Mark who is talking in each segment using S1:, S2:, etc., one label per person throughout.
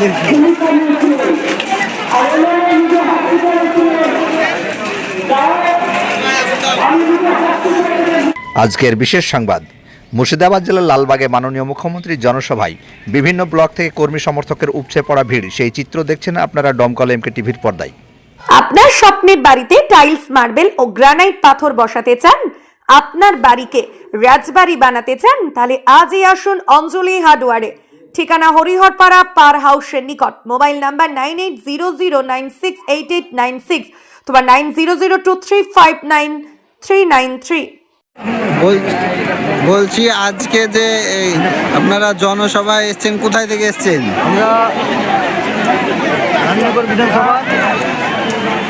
S1: আমাদেরকে
S2: আজকের বিশেষ সংবাদ মুর্শিদাবাদ জেলার লালবাগে মাননীয় মুখ্যমন্ত্রীর জনসভায় বিভিন্ন ব্লক থেকে কর্মী সমর্থকের উপচে পড়া ভিড়। সেই চিত্র দেখছেন আপনারা দমকল এমকে টিভির পর্দায়।
S3: আপনার স্বপ্নের বাড়িতে টাইলস মার্বেল ও গ্রানাইট পাথর বসাতে চান? আপনার বাড়িকে রাজবাড়ি বানাতে চান? তাহলে আজই আসুন অঞ্জলি হার্ডওয়ারে। ঠিকানা হরিহরপাড়া পার হাউসের নিকট। Mobile number nine eight zero zero nine six eight eight nine six তোমার nine zero zero two three five nine three nine three.
S1: বল- বলছি আজকে যে এই আপনারা জনসভায় এসছেন কোথায় থেকে এসছেন?
S4: আমরা বিধানসভা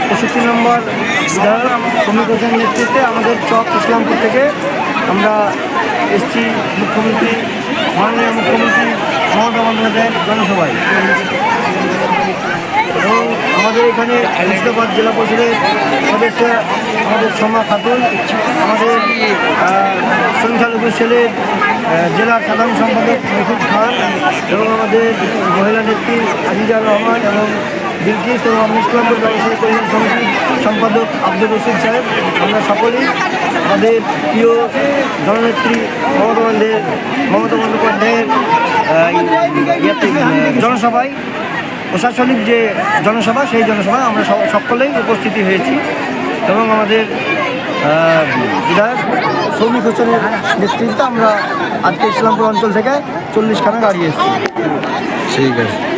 S4: পঁয়ষট্টি নম্বর বিধায়ক ঘোষের নেতৃত্বে আমাদের চক ইসলামপুর থেকে আমরা এসছি। মুখ্যমন্ত্রী মাননীয় মুখ্যমন্ত্রী মমতা জনসভায়। এবং আমাদের এখানে মুর্শিদাবাদ জেলা পরিষদের সদস্য আমাদের সোমা খাতুন আমাদের সংখ্যালঘু আহ, জেলার সাধারণ সম্পাদক মহিদ খান এবং আমাদের মহিলা নেত্রী আজিজা রহমান এবং বিলকিস এবং ইসলামপুর ব্যবসায়ী কল্যাণ সমিতির সম্পাদক আব্দুল রশিদ সাহেব। আমরা সকলেই আমাদের প্রিয় জননেত্রী মমতা বন্দ্যোপাধ্যায়ের মমতা আহ, জনসভায়, প্রশাসনিক যে জনসভা, সেই জনসভায় আমরা সকলেই উপস্থিতি হয়েছি এবং আমাদের বিধায়ক সৌমিক হোসেনের নেতৃত্বে আমরা আজকে ইসলামপুর অঞ্চল থেকে চল্লিশখানা গাড়ি এসেছি।
S1: ঠিক আছে।